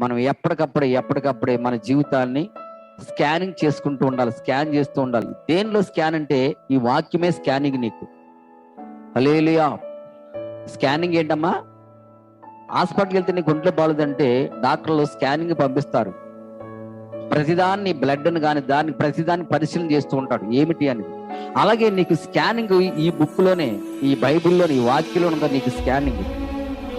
మనం ఎప్పటికప్పుడే ఎప్పటికప్పుడే మన జీవితాన్ని స్కానింగ్ చేసుకుంటూ ఉండాలి స్కాన్ చేస్తూ ఉండాలి. దేనిలో స్కాన్ అంటే ఈ వాక్యమే స్కానింగ్ నీకు. అలేలియా స్కానింగ్ ఏంటమ్మా? హాస్పిటల్కి వెళ్తే నీకు ఒంట్లో బాగలేదంటే డాక్టర్లు స్కానింగ్ పంపిస్తారు. ప్రతిదాన్ని బ్లడ్ని కానీ దాన్ని ప్రతిదాన్ని పరిశీలన చేస్తూ ఉంటాడు. ఏమిటి అని అలాగే నీకు స్కానింగ్ ఈ బుక్లోనే ఈ బైబిల్లోని ఈ వాక్యంలో నీకు స్కానింగ్?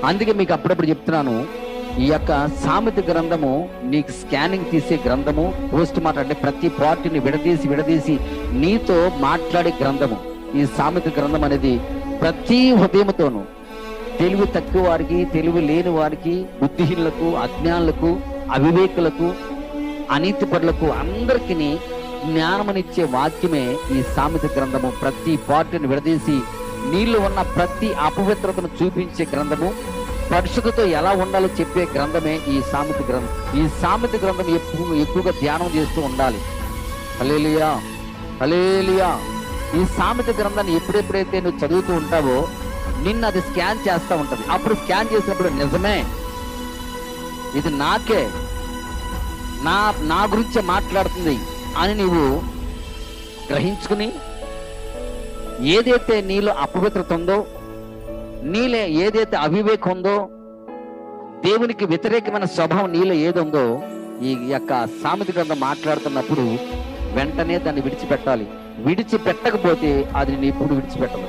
అందుకే మీకు అప్పుడప్పుడు చెప్తున్నాను ఈ యొక్క సామెత గ్రంథము నీకు స్కానింగ్ తీసే గ్రంథము పోస్ట్ మార్టం అంటే ప్రతి పార్టీని విడదీసి విడదీసి నీతో మాట్లాడే గ్రంథము. ఈ సామెత గ్రంథం అనేది ప్రతి హృదయముతోనూ తెలివి తక్కువ వారికి తెలివి లేని వారికి బుద్ధిహీనులకు అజ్ఞానులకు అవివేకులకు అనీతి పరులకు అందరికీ జ్ఞానమనిచ్చే వాక్యమే ఈ సామెత గ్రంథము. ప్రతి పార్టీని విడదీసి నీళ్ళు ఉన్న ప్రతి అపవిత్రతను చూపించే గ్రంథము. పరిశుద్ధతో ఎలా ఉండాలో చెప్పే గ్రంథమే ఈ సామెత గ్రంథం. ఈ సామెత గ్రంథం ఎక్కువ ఎక్కువగా ధ్యానం చేస్తూ ఉండాలి. హలేలియా హలేలియా ఈ సామెత గ్రంథాన్ని ఎప్పుడెప్పుడైతే నువ్వు చదువుతూ ఉంటావో నిన్ను అది స్కాన్ చేస్తూ ఉంటుంది. అప్పుడు స్కాన్ చేసినప్పుడు నిజమే. ఇది నాకే. నా నా గురించే మాట్లాడుతుంది అని నువ్వు గ్రహించుకుని ఏదైతే నీలో అపవిత్రత ఉందో నీలే ఏదైతే అవివేకం ఉందో దేవునికి వ్యతిరేకమైన స్వభావం నీలో ఏదుందో ఈ యొక్క సామెత గ్రంథం మాట్లాడుతున్నప్పుడు వెంటనే దాన్ని విడిచిపెట్టాలి. విడిచిపెట్టకపోతే అది నేను ఇప్పుడు విడిచిపెట్టదు.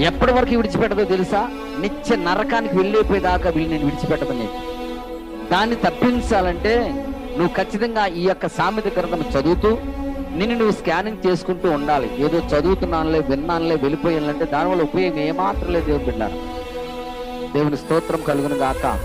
ఎప్పటి వరకు విడిచిపెట్టదో తెలుసా? నిత్య నరకానికి వెళ్ళిపోయేదాకా వీళ్ళు నేను విడిచిపెట్టదు నీకు దాన్ని తప్పించాలంటే నువ్వు ఖచ్చితంగా ఈ యొక్క సామెత గ్రంథం చదువుతూ నిన్ను నువ్వు స్కానింగ్ చేసుకుంటూ ఉండాలి. ఏదో చదువుతున్నానులే విన్నానులే వెళ్ళిపోయానంటే దానివల్ల ఉపయోగం ఏమాత్రం లేదు దేవుని బిడ్డ. దేవుని స్తోత్రం కలుగును గాక.